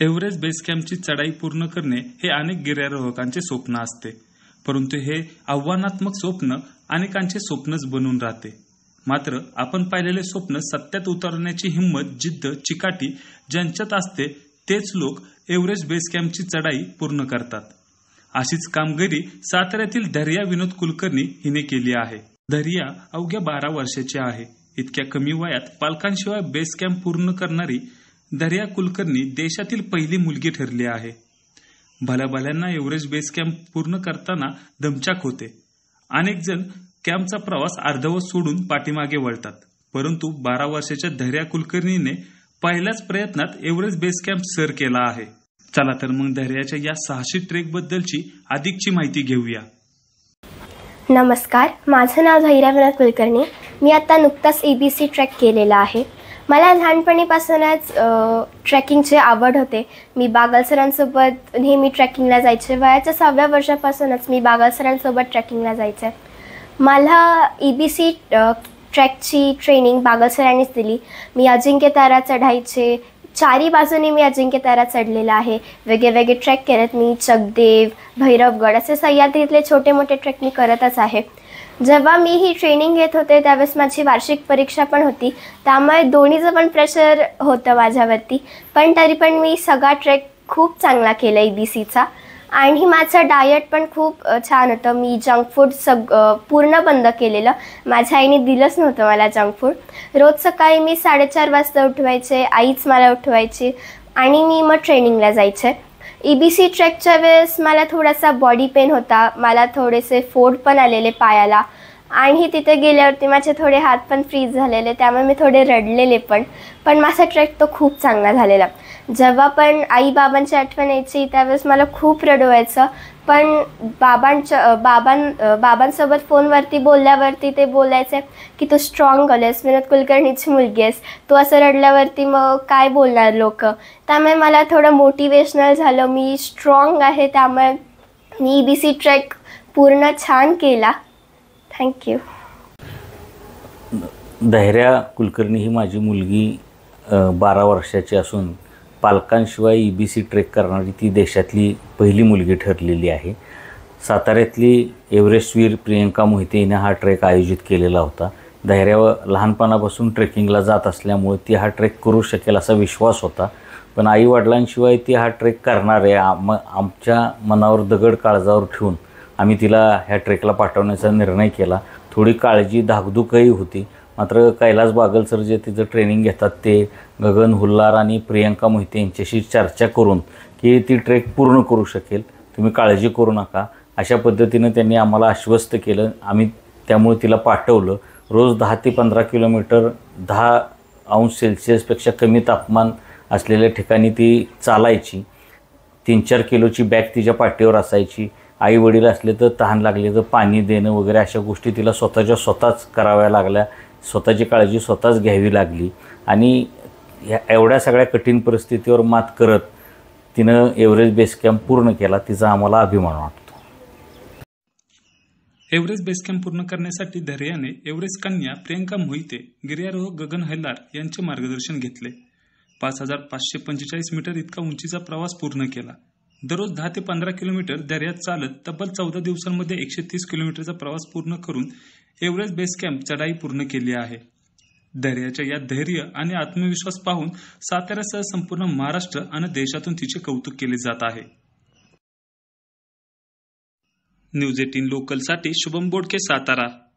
Everest base कॅम्पची चढाई पूर्ण करणे हे अनेक गिर्यारोहकांचे स्वप्न असते. परंतु हे आव्हानात्मक स्वप्न अनेकांचे स्वप्नच बनून राहते. मात्र आपण पाहिलेले स्वप्न सत्यात उतरण्याची हिंमत जिद्द चिकाटी ज्यांच्यात असते तेच लोक एव्हरेस्ट बेस कॅम्पची चढाई पूर्ण करतात. अशीच कामगिरी साताऱ्यातील दर्या विनोद कुलकर्णी हिने केली आहे. दर्या अवघ्या बारा वर्षाची आहे. इतक्या कमी वयात पालकांशिवाय बेस कॅम्प पूर्ण करणारी दर्या कुलकर्णी देशातील पहिली मुलगी ठरली आहे. भल्या भल्यांना एव्हरेस्ट बेस कॅम्प पूर्ण करताना दमचाक होते. अनेक जण कॅम्पचा प्रवास अर्धवट सोडून पाठीमागे वळतात. परंतु बारा वर्षाच्या धैर्या कुलकर्णीने पहिल्याच प्रयत्नात एव्हरेस्ट बेस कॅम्प सर केला आहे. चला तर मग धैर्याच्या या सहाशे ट्रेक बद्दलची अधिकची माहिती घेऊया. नमस्कार माझं नाव धैर्यवनाथ कुलकर्णी. मी आता नुकताच एबीसी ट्रॅक केलेला आहे. मला लहानपणीपासूनच अ, ट्रेकिंगची आवड होते. मी बागल सरांसोबत नेहमी ट्रेकिंगला जायचे. वयाच्या सहाव्या वर्षापासूनच मी बागल सरांसोबत ट्रेकिंगला जायचे. मला ई बी सी ट्रॅकची ट्रेनिंग बागल सरांनीच दिली. मी अजिंक्य तारा चढायचे. चारी बाजूने मी अजिंक्य तारा चढलेला आहे. वेगळे वेगळे ट्रेक केलेत मी. चकदेव भैरवगड असे सह्याद्रीतले छोटे मोठे ट्रेक मी करतच आहे. जेव्हा मी ही ट्रेनिंग घेत होते त्यावेळेस माझी वार्षिक परीक्षा पण होती. त्यामुळे दोन्हीचं पण प्रेशर होतं माझ्यावरती. पण तरी पण मी सगळा ट्रेक खूप चांगला केला ई बी सीचा आणि माझं डायट पण खूप छान होतं. मी जंक फूड सग पूर्ण बंद केलेलं. माझ्या आईने दिलंच नव्हतं मला जंक फूड रोज सकाळी मी साडेचार वाजता उठवायचे. आईच मला उठवायची. आणि मी मग ट्रेनिंगला जायचे. ई बी सी ट्रॅकच्या वेळेस मला थोडासा बॉडी पेन होता. मला थोडेसे फोड पण आलेले पायाला. आणि तिथे गेल्यावरती माझे थोडे हात पण फ्रीज झालेले त्यामुळे मी थोडे रडलेले पण. पण माझा ट्रेक तो खूप चांगला झालेला. जेव्हा पण आई बाबांची आठवण यायची त्यावेळेस मला खूप रडवायचं. पण बाबांच्या बाबां बाबांसोबत फोनवरती बोलल्यावरती ते बोलायचे की तू स्ट्रॉंग आहेस विनोद कुलकर्णीची मुलगी आहेस. तू असं रडल्यावरती मग काय बोलणार लोक? त्यामुळे मला थोडं मोटिवेशनल झालं. मी स्ट्रॉंग आहे त्यामुळे मी ई बी सी ट्रेक पूर्ण छान केला. थँक्यू धैर्या कुलकर्णी ही माझी मुलगी बारा वर्षाची असून पालकांशिवाय ई बी सी ट्रेक करणारी ती देशातली पहिली मुलगी ठरलेली आहे. साताऱ्यातली एव्हरेस्टवीर प्रियंका मोहिते हिने हा ट्रेक आयोजित केलेला होता. धैर्या लहानपणापासून ट्रेकिंगला जात असल्यामुळे ती हा ट्रेक करू शकेल असा विश्वास होता. पण आईवडिलांशिवाय ती हा ट्रेक करणार आहे आम आमच्या मनावर दगड काळजावर ठेवून आम्ही तिला ह्या ट्रेकला पाठवण्याचा निर्णय केला. थोडी काळजी धाकधूकही होती. मात्र कैलास बागल सर जे तिचं ट्रेनिंग घेतात ते गगन हुल्लार आणि प्रियंका मोहिते यांच्याशी चर्चा करून की ती ट्रेक पूर्ण करू शकेल. तुम्ही काळजी करू नका. अशा पद्धतीनं त्यांनी आम्हाला आश्वस्त केलं. आम्ही त्यामुळे तिला पाठवलं. रोज दहा ते पंधरा किलोमीटर दहा अंश सेल्सिअसपेक्षा कमी तापमान असलेल्या ठिकाणी ती चालायची. तीन चार किलोची बॅग तिच्या पाठीवर असायची. आई वडील असले तर तहान लागले तर पाणी देणं वगैरे अशा गोष्टी तिला स्वतःच्या स्वतःच कराव्या लागल्या. स्वतःची काळजी स्वतःच घ्यावी लागली. आणि ह्या एवढ्या सगळ्या कठीण परिस्थितीवर मात करत तिनं एव्हरेस्ट बेस कॅम्प पूर्ण केला तिचा आम्हाला अभिमान वाटतो. एव्हरेस्ट बेस कॅम्प पूर्ण करण्यासाठी धैर्याने एव्हरेस्ट कन्या प्रियंका मोहिते गिर्यारोहक गगन हैलार यांचे मार्गदर्शन घेतले. पाच हजार पाचशे पंचेचाळीस मीटर इतका उंचीचा प्रवास पूर्ण केला. दररोज दहा ते पंधरा किलोमीटर दर्यात चालत तब्बल चौदा दिवसांमध्ये एकशे तीस किलोमीटरचा प्रवास पूर्ण करून एव्हरेस्ट बेस कॅम्प चढाई पूर्ण केली आहे. दर्याच्या या धैर्य आणि आत्मविश्वास पाहून साताऱ्यासह संपूर्ण महाराष्ट्र आणि देशातून तिचे कौतुक केले जात आहे. न्यूज एटीन लोकलसाठी शुभम बोडके सातारा.